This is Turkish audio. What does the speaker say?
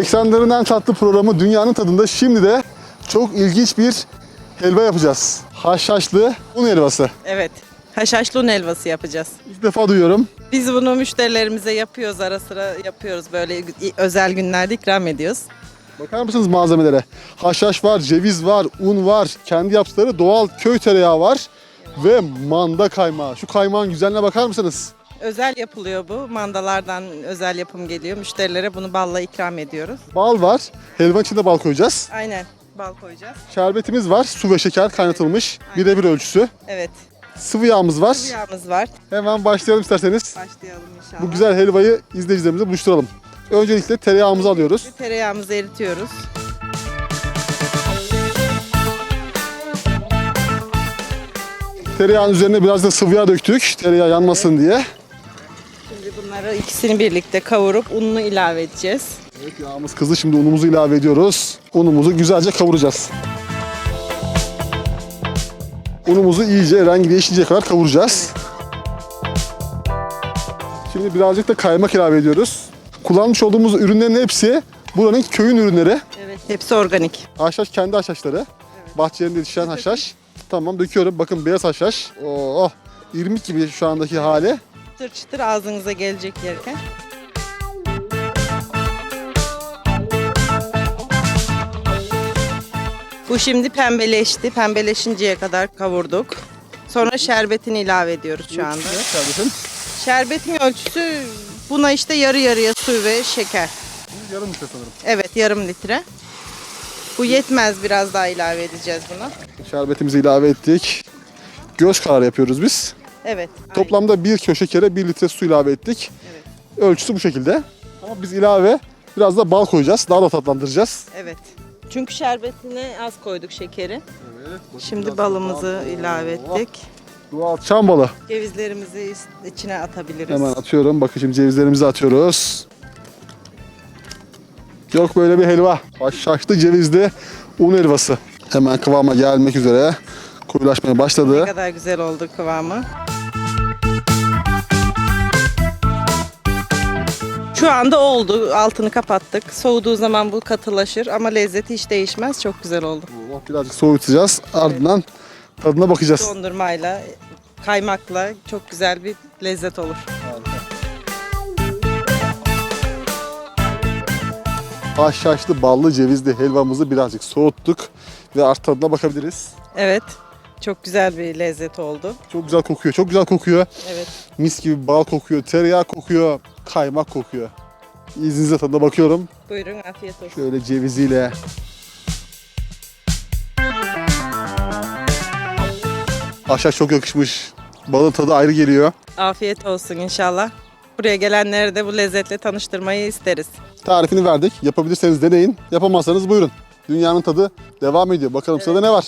Eksenlerin en tatlı programı Dünyanın Tadında şimdi de çok ilginç bir helva yapacağız. Haşhaşlı un helvası. Evet. Haşhaşlı un helvası yapacağız. İlk defa duyuyorum. Biz bunu müşterilerimize yapıyoruz. Ara sıra yapıyoruz. Böyle özel günlerde ikram ediyoruz. Bakar mısınız malzemelere? Haşhaş var, ceviz var, un var, kendi yaptıkları doğal köy tereyağı var ve manda kaymağı. Şu kaymağın güzelliğine bakar mısınız? Özel yapılıyor bu. Mandalardan özel yapım geliyor. Müşterilere bunu balla ikram ediyoruz. Bal var. Helvanın içinde bal koyacağız. Aynen. Bal koyacağız. Şerbetimiz var. Su ve şeker kaynatılmış. Birebir ölçüsü. Evet. Sıvı yağımız var. Bu yağımız var. Hemen başlayalım isterseniz. Başlayalım inşallah. Bu güzel helvayı izleyicilerimize buluşturalım. Öncelikle tereyağımızı alıyoruz. Tereyağımızı eritiyoruz. Tereyağın üzerine biraz da sıvı yağ döktük. Tereyağı yanmasın diye. Şimdi bunları ikisini birlikte kavurup ununu ilave edeceğiz. Evet yağımız kızdı. Şimdi unumuzu ilave ediyoruz. Unumuzu güzelce kavuracağız. Unumuzu iyice rengi değişinceye kadar kavuracağız. Şimdi birazcık da kaymak ilave ediyoruz. Kullanmış olduğumuz ürünlerin hepsi buranın köyün ürünleri. Evet. Hepsi organik. Haşhaş kendi haşhaşları. Bahçelerinde yetişen haşhaş. Tamam döküyorum. Bakın beyaz haşhaş. Oh, irmik gibi şu andaki hali. Çıtır çıtır ağzınıza gelecek yerken. Bu şimdi pembeleşti. Pembeleşinceye kadar kavurduk. Sonra şerbetini ilave ediyoruz şu anda. Kardeşim. Şerbetin ölçüsü buna işte yarı yarıya su ve şeker. Yarım litre sanırım. Evet yarım litre. Bu yetmez biraz daha ilave edeceğiz buna. Şerbetimizi ilave ettik. Göz kararı yapıyoruz biz. Evet. Toplamda bir kilo şekere bir litre su ilave ettik. Evet. Ölçüsü bu şekilde. Ama biz ilave biraz da bal koyacağız. Daha da tatlandıracağız. Evet. Çünkü şerbetine az koyduk şekeri. Şimdi balımızı ilave ettik. Doğal çam balı. Cevizlerimizi içine atabiliriz. Hemen atıyorum. Bakın şimdi cevizlerimizi atıyoruz. Yok böyle bir helva. Haşhaşlı cevizli un helvası. Hemen kıvama gelmek üzere. Koyulaşmaya Ne başladı. kadar güzel oldu kıvamı. Şu anda oldu. Altını kapattık. Soğuduğu zaman bu katılaşır ama lezzeti hiç değişmez. Çok güzel oldu. Birazcık soğutacağız. Ardından tadına bakacağız. Dondurmayla, kaymakla çok güzel bir lezzet olur. Haşhaşlı ballı cevizli helvamızı birazcık soğuttuk. Ve artık tadına bakabiliriz. Evet. Çok güzel bir lezzet oldu. Çok güzel kokuyor. Çok güzel kokuyor. Evet. Mis gibi bal kokuyor, tereyağı kokuyor, kaymak kokuyor. İzninizle tadına bakıyorum. Buyurun afiyet olsun. Şöyle ceviziyle. Haşhaş çok yakışmış. Balın tadı ayrı geliyor. Afiyet olsun inşallah. Buraya gelenleri de bu lezzetle tanıştırmayı isteriz. Tarifini verdik. Yapabilirseniz deneyin. Yapamazsanız buyurun. Dünyanın tadı devam ediyor. Bakalım sırada ne var?